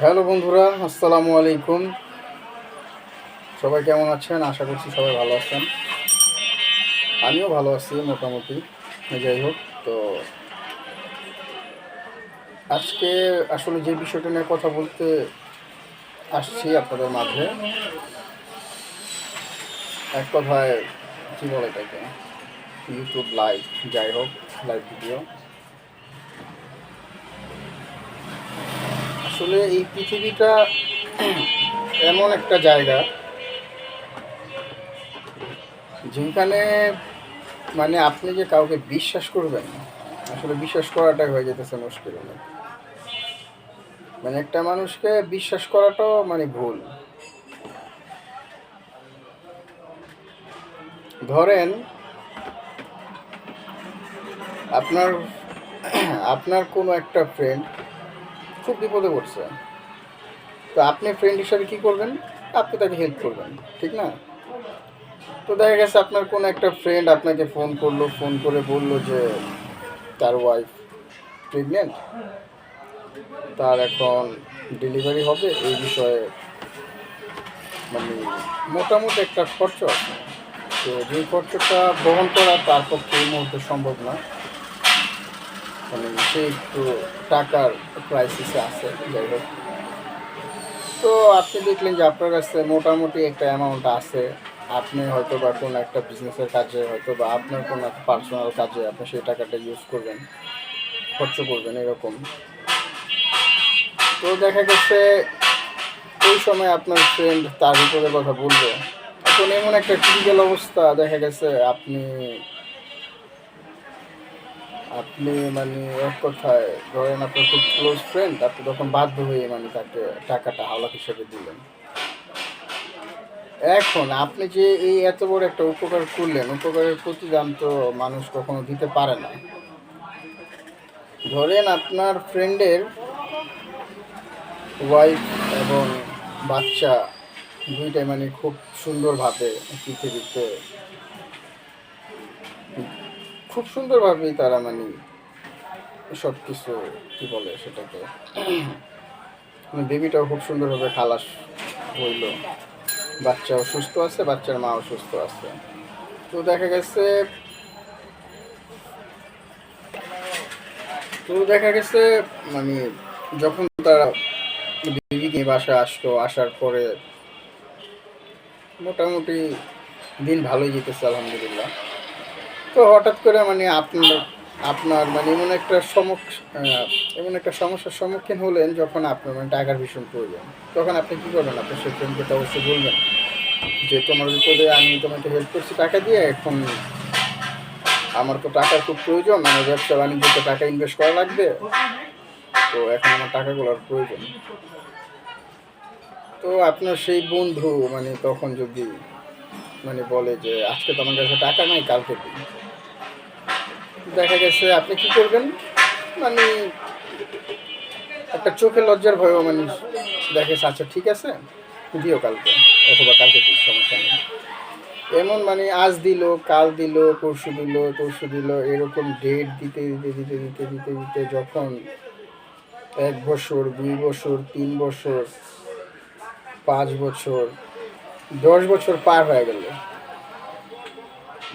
Hello বন্ধুরা, আসসালামু আলাইকুম। সবাই কেমন আছেন? আশা করছি সবাই ভালো আছেন। আমিও ভালো আছি, মোটামুটি। যাই হোক, তো আজকে আসলে যে বিষয়টা নিয়ে কথা বলতে আসছি আপনাদের মাঝে, এক কথায়, কী বলে এটাকে? ইউটিউব লাইভ যাই হোক লাইভ ভিডিও আসলে এই পৃথিবীটা এমন একটা জায়গা যেখানে মানে আপনি যে কাউকে বিশ্বাস করবেন, আসলে বিশ্বাস করাটাই হয়ে যেতেছে মুশকিল অনেক। মানে একটা মানুষকে বিশ্বাস করাটাও মানে ভুল। ধরেন, আপনার আপনার কোনো একটা ফ্রেন্ড খুব বিপদে পড়ছে। তো আপনি ফ্রেন্ড হিসাবে কি করবেন? আপনি তাকে হেল্প করবেন, ঠিক না? তো দেখা গেছে আপনার কোনো একটা ফ্রেন্ড আপনাকে ফোন করল ফোন করে বলল যে তার ওয়াইফ প্রেগনেন্ট তার এখন ডেলিভারি হবে, এই বিষয়ে মানে মোটামুটি একটা খরচ আছে। তো যে খরচটা বহন করা তার পক্ষে এই মুহূর্তে সম্ভব না। মানে সে একটু টাকার ক্রাইসিসে আছে, যাই হোক। তো আপনি দেখলেন যে আপনার কাছে মোটামুটি একটা অ্যামাউন্ট আছে। আপনি হয়তো বা কোনো একটা বিজনেসের কাজে হয়তো বা আপনার কোনো একটা পার্সোনাল কাজে আপনি সেই টাকাটা ইউজ করবেন, খরচ করবেন, এরকম। তো দেখা গেছে, ওই সময় আপনার ফ্রেন্ড তার উপরে কথা বলবে। এখন এমন একটা ক্রিটিক্যাল অবস্থা, দেখা গেছে আপনি আপনি মানে এক কথায় ধরেন আপনার খুব ক্লোজ ফ্রেন্ড আপনি তখন বাধ্য হয়ে মানে তাকে টাকাটা হাওলাত হিসেবে দিলেন। এখন আপনি যে এই এত বড় একটা উপকার করলেন, উপকারের প্রতিদান তো মানুষ কখনো দিতে পারে না। ধরেন আপনার ফ্রেন্ডের ওয়াইফ এবং বাচ্চা দুইটাই মানে খুব সুন্দরভাবে পৃথিবীতে খুব সুন্দরভাবেই তারা মানে সব কিছু কী বলে সেটাকে মানে বেবিটাও খুব সুন্দরভাবে খালাস হইল। বাচ্চাও সুস্থ আছে, বাচ্চার মাও সুস্থ আছে। তো দেখা গেছে, তো দেখা গেছে মানে যখন তারা বেবিকে বাসায় আসতো আসার পরে মোটামুটি দিন ভালোই যেতেছে, আলহামদুলিল্লাহ। তো হঠাৎ করে মানে আপনার আপনার মানে এমন একটা সমস্যা এমন একটা সমস্যার সম্মুখীন হলেন যখন আপনার মানে টাকার ভীষণ প্রয়োজন। তখন আপনি কী করবেন? আপনার সেই ফ্রেন্ডকে তো অবশ্যই বলবেন যে, তোমার বিপদে আমি তোমাকে হেল্প করছি টাকা দিয়ে, এখন আমার তো টাকার খুব প্রয়োজন আমার ব্যবসা বাণিজ্যতে টাকা ইনভেস্ট করা লাগবে। তো এখন আমার টাকাগুলোর প্রয়োজন। তো আপনার সেই বন্ধু মানে তখন যদি মানে বলে যে, আজকে তো আমার কাছে টাকা নাই, কালকে দিন দেখা গেছে, আপনি কি করবেন? মানে একটা চোখে লজ্জার ভয়ও মানে দেখে আচ্ছা ঠিক আছে, দিও কালকে, অথবা কালকে দিস সমস্যা নেই। এমন মানে আজ দিল, কাল দিল, পরশু দিল পরশু দিল, এরকম ডেট দিতে দিতে দিতে দিতে দিতে দিতে যখন এক বছর, দুই বছর, তিন বছর, পাঁচ বছর দশ বছর পার হয়ে গেল।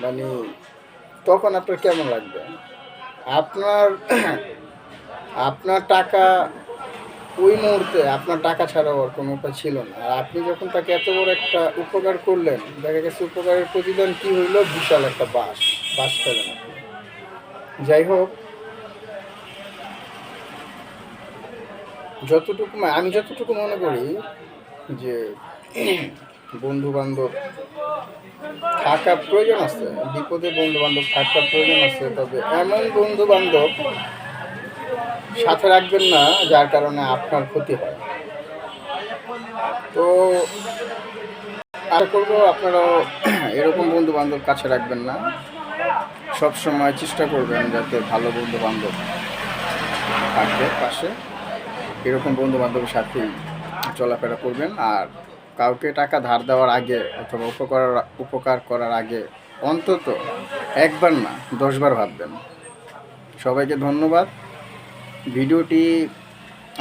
মানে তখন আপনার কেমন লাগবে? আপনার আপনার টাকা ওই মুহূর্তে, আপনার টাকা ছাড়া আর কোনো উপায় ছিল না। আর আপনি যখন তাকে এত বড় একটা উপকার করলেন, দেখা গেছে উপকারের প্রতিদান কি হইল? বিশাল একটা বাস বাস আপনি। যাই হোক, যতটুকু আমি যতটুকু মনে করি যে বন্ধু বান্ধব থাকা প্রয়োজন আছে, বিপদে বন্ধু বান্ধব থাকা প্রয়োজন আছে, তবে এমন বন্ধু বান্ধব সাথে রাখবেন না যার কারণে আপনার ক্ষতি হয়। তো আশা করব আপনারাও এরকম বন্ধু বান্ধব কাছে রাখবেন না। সব সময় চেষ্টা করবেন যাতে ভালো বন্ধু বান্ধব থাকবে পাশে। এরকম বন্ধু বান্ধবের সাথেই চলাফেরা করবেন আর কাউকে টাকা ধার দেওয়ার আগে অথবা উপকার উপকার করার আগে অন্তত একবার না, দশবার ভাববেন। সবাইকে ধন্যবাদ। ভিডিওটি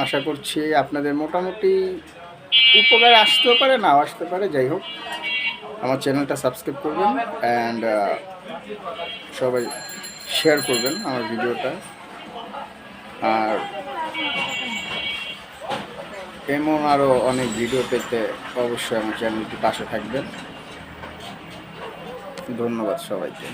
আশা করছি আপনাদের মোটামুটি উপকার আসতেও পারে, নাও আসতে পারে, যাই হোক। আমার চ্যানেলটা সাবস্ক্রাইব করবেন অ্যান্ড সবাই শেয়ার করবেন আমার ভিডিওটা। আর এমন আরও অনেক ভিডিও পেতে অবশ্যই আমার চ্যানেলটি পাশে থাকবেন। ধন্যবাদ সবাইকে।